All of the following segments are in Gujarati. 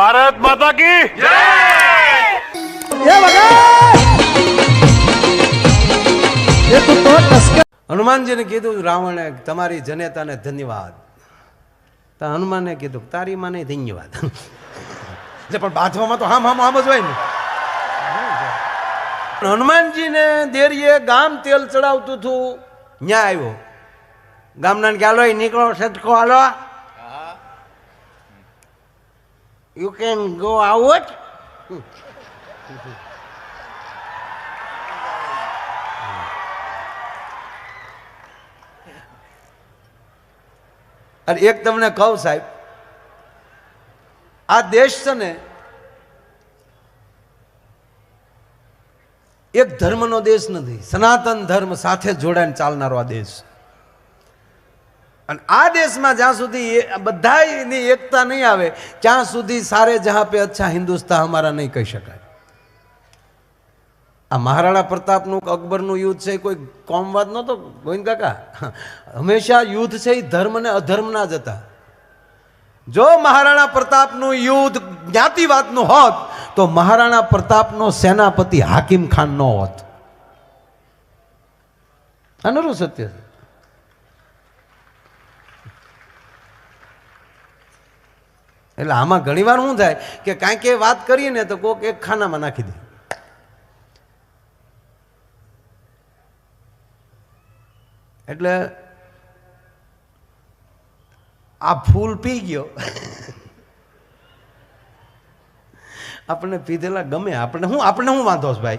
ભારત માતા કી ટસકા હનુમાનજીને કીધું રાવણે તમારી જનેતાને ધન્યવાદ. તો હનુમાને કીધું તારી માને ધન્યવાદ. એટલે પણ બાથવામાં તો હામ હામ હામ જ હોય ને. હનુમાનજીને દેરીએ ગામ તેલ ચડાવતું હતું. ત્યાં આવ્યો. ગામના કે હાલો નીકળો સટકો હાલો. યુ કેન ગો આઉટ અને એક તમને કહું સાહેબ, આ દેશ છે ને, એક ધર્મનો દેશ નથી, સનાતન ધર્મ સાથે જોડાઈને ચાલનારો આ દેશ છે. અને આ દેશમાં જ્યાં સુધી બધાની એકતા નહીં આવે, ત્યાં સુધી સારે જહાં પે અચ્છા હિન્દુસ્તાન અમારા નહીં કહી શકાય. આ મહારાણા પ્રતાપનું અકબરનું યુદ્ધ છે કોઈ કોમવાદ નહોતો? ગોવિંદ કાકા, હંમેશા યુદ્ધ છે એ ધર્મ ને અધર્મના જ હતા. જો મહારાણા પ્રતાપનું યુદ્ધ જ્ઞાતિવાદનું હોત, તો મહારાણા પ્રતાપનો સેનાપતિ હાકિમ ખાન નો હોત. અનુરૂપ સત્ય છે. એટલે આમાં ઘણીવાર શું થાય કે કાંઈક એ વાત કરીએ ને તો કોક એક ખાનામાં નાખી દે. એટલે આ ફૂલ પી ગયો. આપણે પીધેલા ગમે આપણે હું આપણે શું વાંધો છે ભાઈ?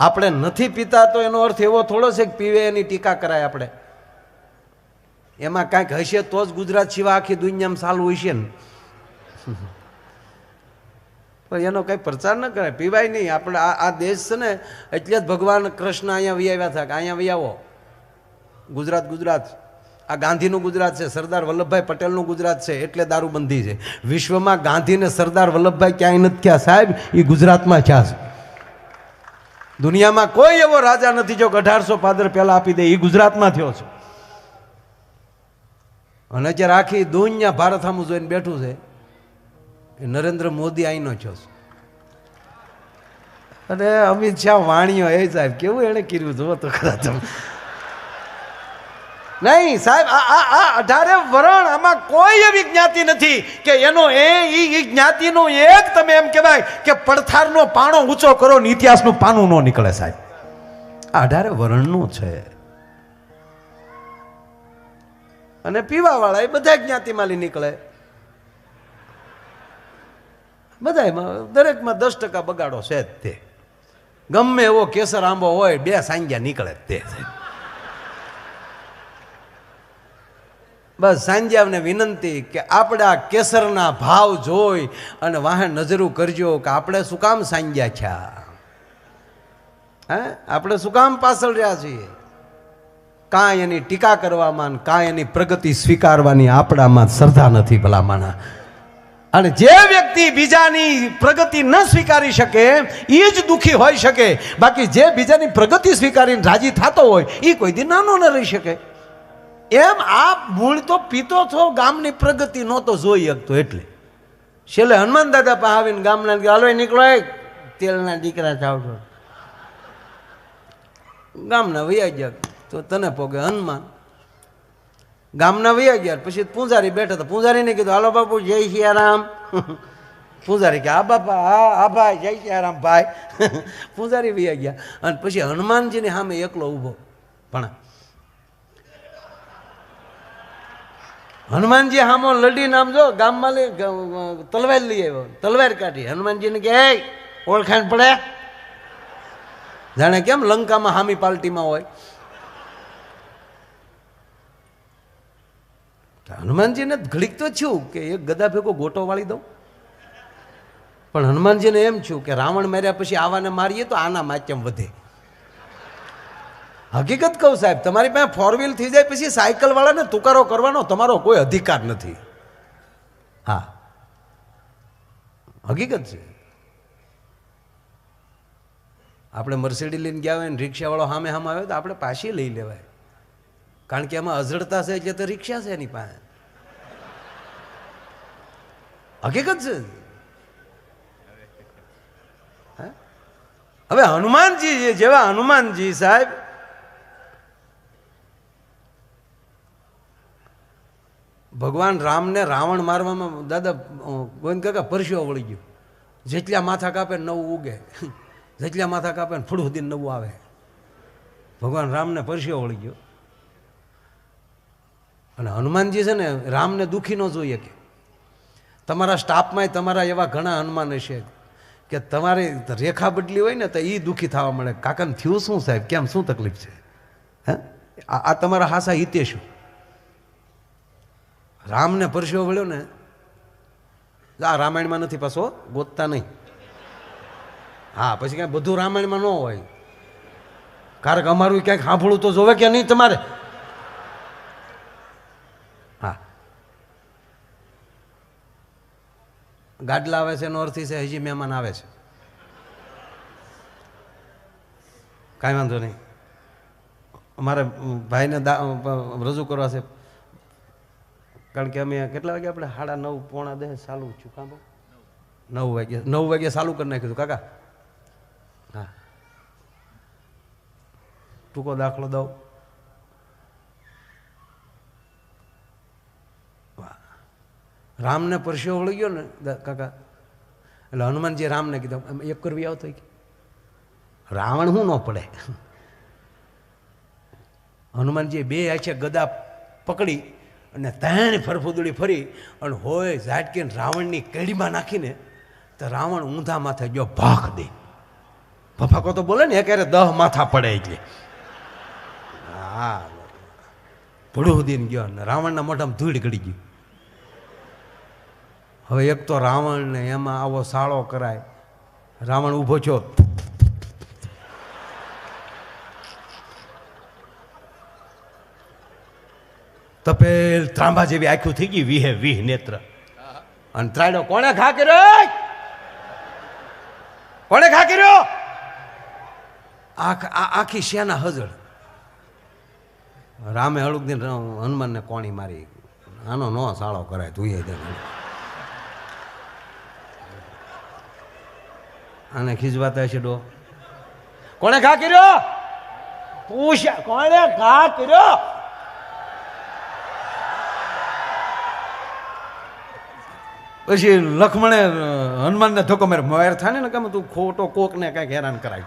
આપણે નથી પીતા તો એનો અર્થ એવો થોડો છે કે પીવે એની ટીકા કરાય આપણે. એમાં કાંઈક હશે તો જ ગુજરાત સિવાય આખી દુનિયામાં સાલું હશે ને. પણ એનો કંઈ પ્રચાર ન કરાય. પીવાય નહીં. આપણે આ દેશ છે ને, એટલે જ ભગવાન કૃષ્ણ અહીંયા વી આવ્યા હતા કે અહીંયા વિયાવો ગુજરાત ગુજરાત. આ ગાંધીનું ગુજરાત છે, સરદાર વલ્લભભાઈ પટેલનું ગુજરાત છે, એટલે દારૂબંધી છે. વિશ્વમાં ગાંધીને સરદાર વલ્લભભાઈ ક્યાંય નથી થયા સાહેબ એ ગુજરાતમાં થયા છે. દુનિયામાં કોઈ એવો રાજા નથી જો અઢારસો પાદર પહેલાં આપી દે એ ગુજરાતમાં થયો છે. અને અત્યારે આખી દુનિયા ભારત સામું જોઈને બેઠું છે. નરેન્દ્ર મોદી આઈનો છો અને અમિત શાહ વાણીઓ એ સાહેબ, કેવું એણે કર્યું જુઓ તો ખરા તમે. નહીં, સાહેબ, આ આ અઢારે વરણ આમાં કોઈ એવી જ્ઞાતિ નથી કે એનો એ એ જ્ઞાતિનો એક તમે એમ કહેવાય કે પડથારનો પાણો ઊંચો કરો ને ઇતિહાસનું પાનું ન નીકળે સાહેબ. આ અઢારે વરણનું છે. અને પીવાવાળા એ બધા જ્ઞાતિમાંથી નીકળે. બધાયમાં દરેકમાં દસ ટકા બગાડો છે જ તે. ગમે એવો કેસર આંબો હોય, બે સાંજ્યા નીકળે તે. બસ સાંજ્યાને વિનંતી કે આપણે કેસરના ભાવ જોઈ અને વાહે નજરું કરજો કે આપણે શું કામ સાંજ્યા છ્યા હે? આપણે શું કામ પાછળ રહ્યા છીએ? કાંઈ એની ટીકા કરવામાં કાંઈ એની પ્રગતિ સ્વીકારવાની આપણામાં શ્રદ્ધા નથી ભલામાના અને જે વ્યક્તિ બીજાની પ્રગતિ ન સ્વીકારી શકે એ જ દુઃખી હોઈ શકે. બાકી જે બીજાની પ્રગતિ સ્વીકારીને રાજી થતો હોય એ કોઈ દી નાનો ન રહી શકે. એમ આ મૂળ તો પીતો છો, ગામની પ્રગતિ નહોતો જોઈ શકતો એટલે. છેલ્લે હનુમાન દાદા પાસે આવીને ગામના હાલો નીકળો તેલના દીકરા જાવ ગામના વૈયા ગયા તો તને પોગે હનુમાન. ગામના વૈયા ગયા પછી પૂંજારી બેઠા હતા. પૂંજારીને કીધું હાલો બાપુ જય સિયારામ પૂંજારી કે આ બાપા હા આ ભાઈ જય સિયારામ ભાઈ. પૂંજારી વૈયા ગયા અને પછી હનુમાનજીની સામે એકલો ઊભો. પણ હનુમાનજી હામો લડી નામ જો ગામમાં લઈ તલવાર લઈ આવ્યો. તલવાર કાઢી. હનુમાનજીને કે "એ, ઓળખાણ પડે? જાણે કેમ લંકામાં હામી પાર્ટીમાં હોય. હનુમાનજીને ઘડીક તો થયું કે એક ગદા ભેગો ગોટો વાળી દઉં. પણ હનુમાનજીને એમ થયું કે રાવણ માર્યા પછી આવાને મારીએ તો આના માધ્યમ વધે. હકીકત કહું સાહેબ, તમારી પાસે ફોર વ્હીલ થઈ જાય પછી સાયકલવાળાને તુકારો કરવાનો તમારો કોઈ અધિકાર નથી. હા. હકીકત છે. આપણે મર્સિડી લઈને ગયા હોય ને રિક્ષાવાળો સામે સામે આવ્યો તો આપણે પાછી લઈ લેવાય. કારણ કે એમાં અઝડતા છે એટલે તો રિક્ષા છે એની પાસે. હકીકત છે? હવે હનુમાનજી જેવા હનુમાનજી સાહેબ, ભગવાન રામને રાવણ મારવામાં દાદા ગોવિંદ કાકા પરસ્યો વળી ગયો. જેટલા માથા કાપે નવું ઉગે. જેટલા માથા કાપે ફૂડ સુધી નવું આવે. ભગવાન રામને પરસ્યો વળી ગયો. અને હનુમાનજી છે ને, રામને દુઃખી ન જોઈએ કે. તમારા સ્ટાફમાંય તમારા એવા ઘણા હનુમાન હશે કે તમારી રેખા બદલી હોય ને તો એ દુઃખી થવા મળે. કાકાને થયું શું સાહેબ? કેમ? શું તકલીફ છે? હે? આ તમારા હાસા હિતે શું રામને પરસ્યો વળ્યો ને આ રામાયણમાં નથી પાછો, ગોતતા નહીં. હા, પછી કાંઈ બધું રામાયણમાં ન હોય. કારણ કે અમારું ક્યાંક સાંભળવું તો જોવે કે નહીં તમારે? ગાડલા આવે છે એનો અર્થ છે, હજી મહેમાન આવે છે. કાંઈ વાંધો નહીં. અમારે ભાઈને દા, રજૂ કરવા છે. કારણ કે અમે કેટલા વાગે આપણે સાડા નવ, પોણા દહે ચાલુ છું, કાં નવ વાગે નવ વાગે ચાલુ કરી નાખ્યું કાકા? હા. ટૂંકો દાખલો દઉં. રામને પરસ્યો વળી ગયો ને કાકા. એટલે હનુમાનજી રામને કીધું એક કરવી આવતો કે? રાવણ શું ન પડે. હનુમાનજી બે આછે ગદા પકડી અને ત્રણ ફરફુદડી ફરી અને હોય ઝાટકીને રાવણની કેડીમાં નાખીને તો રાવણ ઊંધા માથે જો ભાખ દે. ભફાકો તો બોલે ને એકારે દહ માથા પડે એટલે. હા. ભડું દીને ગયો ને રાવણના મોઢામાં ધૂળ ગળી ગઈ હવે એક તો રાવણને એમાં આવો સાળો કરાય. રાવણ ઊભો છો તપેલ ત્રાંબા જેવી આખું થઈ ગઈ, વિહે, વીહ નેત્ર. અને ત્રાડો કોણે ઘા કર્યો કોણે ઘા કર્યો આખ આખી શેના હજળ? રામે હળુક દિન હનુમાનને કોણી મારી. આનો નો સાળો કરાય, તું એ આને ખીજવાતા છે ડો. કોણે ઘા કર્યો? પૂછ્યા કોણે ઘા કર્યો? પછી લખમણે હનુમાનને ધક્કો મારે મોર થાય ને કેમ તું ખોટો કોકને કાંઈક હેરાન કરાય?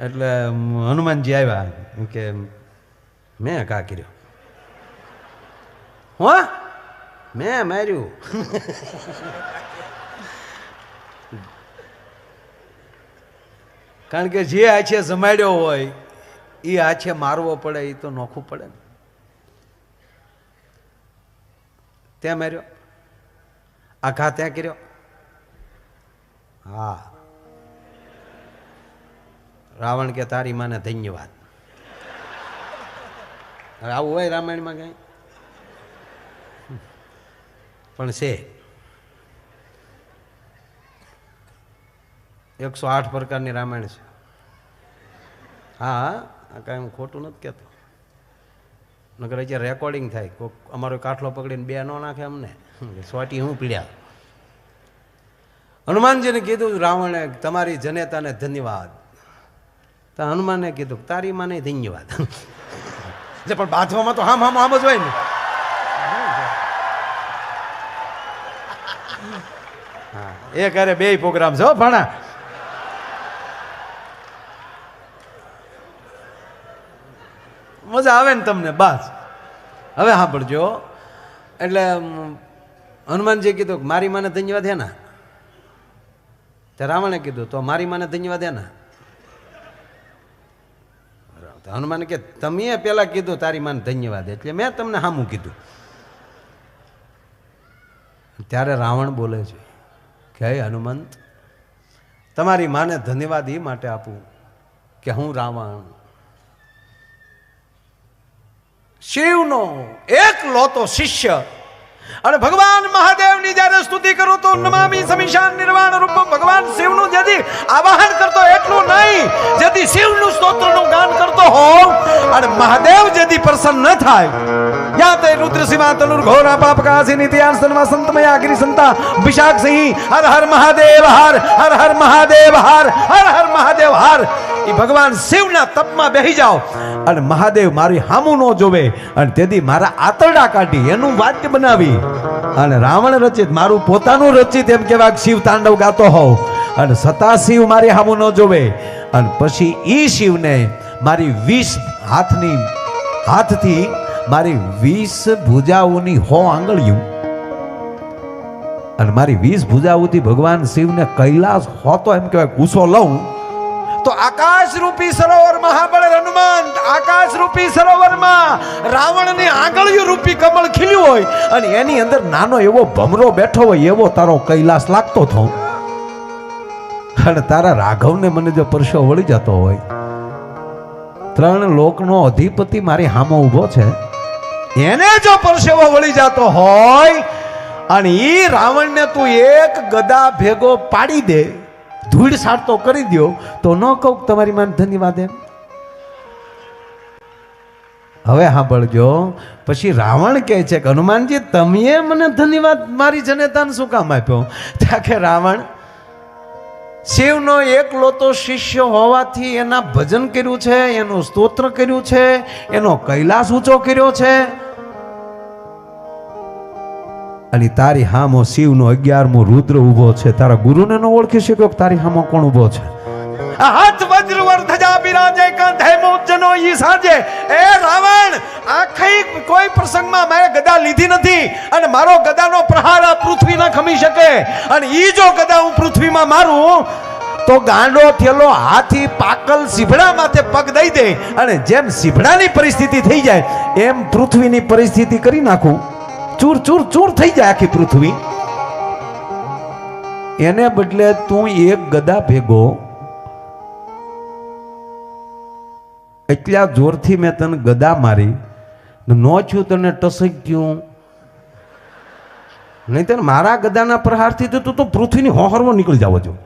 એટલે હનુમાનજી આવ્યા કે મેં કા કર્યો. હો? મેં માર્યું. કારણ કે જે આછે જમાડ્યો હોય એ આછે મારવો પડે એ તો નોખું પડે ને. ત્યાં માર્યો. આ ઘા ત્યાં કર્યો. હા. રાવણ કે તારી માને ધન્યવાદ. આવું હોય રામાયણમાં કઈ? પણ છે. એકસો આઠ પ્રકારની રામાયણ છે. હા આ કાંઈ હું ખોટું નથી કહેતો. નકર અત્યારે રેકોર્ડિંગ થાય. કોઈક અમારો કાઠલો પકડીને બે નો નાખે અમને. સોટી હું પીડ્યા. હનુમાનજીને કીધું, રાવણે તમારી જનેતાને ધન્યવાદ. તો હનુમાને કીધું, તારી માને ધન્યવાદ. એટલે પણ બાથવામાં તો હામ હામ આમ જ હોય ને. હા, એ કરે બે પ્રોગ્રામ છો ભણા. મજા આવે ને તમને? બસ. હવે સાંભળજો. એટલે હનુમાનજી કીધું મારી માને ધન્યવાદ હે ના? તે રાવણે કીધું, તો મારી માને ધન્યવાદ હે ના? હનુમાન કે, તમે પેલા કીધું તારી માને ધન્યવાદ એટલે મેં તમને સામું કીધું. ત્યારે રાવણ બોલે છે કે હનુમંત, તમારી માને ધન્યવાદ એ માટે આપું કે હું રાવણ શિવનો એક લોતો શિષ્ય. અને ભગવાન મહાદેવની જ્યારે સ્તુતિ કરું તો નમામી સમીશાન નિર્વાણ રૂપ ભગવાન શિવનું જેથી આવાહન કરતો એટલું નહીં, જેથી શિવનું સ્તોત્રનું ગાન કરતો હોવ અને મહાદેવ જેથી પ્રસન્ન થાય. યા તે તનુર ઘોરા પાપ કાસી નિત્યાન સન્મા સંતમય આગરી સંતા વિશાખ સિંહ, હર હર મહાદેવ હર હર હર મહાદેવ હર હર હર મહાદેવ હર. એ ભગવાન શિવના તપમાં બેહી જાઓ અને મહાદેવ મારી હામું ન જોવે અને તેથી મારા આતરડા કાઢી એનું વાદ્ય બનાવી. અને રાવણ રચિત, મારું પોતાનું રચિત એમ કેવા કે શિવ તાંડવ ગાતો હોવ અને સતા શિવ મારી હામું ન જોવે. અને પછી એ શિવને મારી વીસ હાથની, હાથથી મારી વીસ ભુજાઓની હો આંગળીયું અને મારી વીસ ભુજાઓથી ભગવાન શિવને કૈલાસ હોતો એમ કહેવાય ગુસ્સો લઉં. તો આકાશ રૂપી સરોવર મહાબળ હનુમાન આકાશ રૂપી સરોવરમાં રાવણની આંગળીઓ રૂપી કમળ ખીલ્યું હોય અને એની અંદર નાનો એવો ભમરો બેઠો હોય એવો તારો કૈલાસ લાગતો થો. અને તારા રાઘવને મને જો પરસો વળી જતો હોય, ત્રણ લોકનો અધિપતિ મારી હામો ઊભો છે, એને જો પરસેવો વળી જતો હોય, અને એ રાવણને તું એક ગદા ભેગો પાડી દે, ધૂળ સાડતો કરી દ્યો, તો ન કહું તમારી માન ધન્યવાદ એમ. હવે સાંભળજો, પછી રાવણ કહે છે કે, હનુમાનજી, તમે મને ધન્યવાદ, મારી જનેતાને શું કામ આપ્યો? ત્યાં કે, રાવણ શિવનો એકલો તો શિષ્ય હોવાથી એના ભજન કર્યું છે, એનું સ્તોત્ર કર્યું છે, એનો કૈલાસ ઊંચો કર્યો છે. અને તારી હામો શિવનો અગિયારમો રુદ્ર ઊભો છે. તારા ગુરુને ન ઓળખી શક્યો તારી હામો કોણ ઊભો છે? હાથ વજ્ર ધજા બિરાજે, કંધે મોજનો ઈ સાજે. એ રાવણ, આખી કોઈ પ્રસંગમાં મેં ગદા લીધી નથી અને મારો ગદાનો પ્રહાર આ પૃથ્વી ના ખમી શકે. અને ઈ જો ગદા હું પૃથ્વીમાં મારું, તો ગાંડો થયેલો હાથી પાકલ સીભડા માથે પગ દઈ દે. અને જેમ સીભડાની પરિસ્થિતિ થઈ જાય, એમ પૃથ્વીની પરિસ્થિતિ કરી નાખું. ચૂર ચૂર ચૂર થઈ જાય આખી પૃથ્વી. એને બદલે તું એક ગદા ભેગો એટલા જોરથી મેં તને ગદા મારી નો છું તને ટસક ગયું. નહીં તને મારા ગદાના પ્રહારથી તો તું તો પૃથ્વીની હોહરવો નીકળી જાવ છો.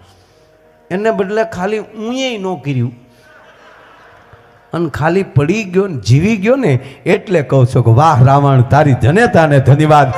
એને બદલે ખાલી ઊંએ ન કર્યું. અને ખાલી પડી ગયો ને જીવી ગયો ને એટલે કહું છું કે વાહ રાવણ, તારી જનેતાને ધન્યવાદ.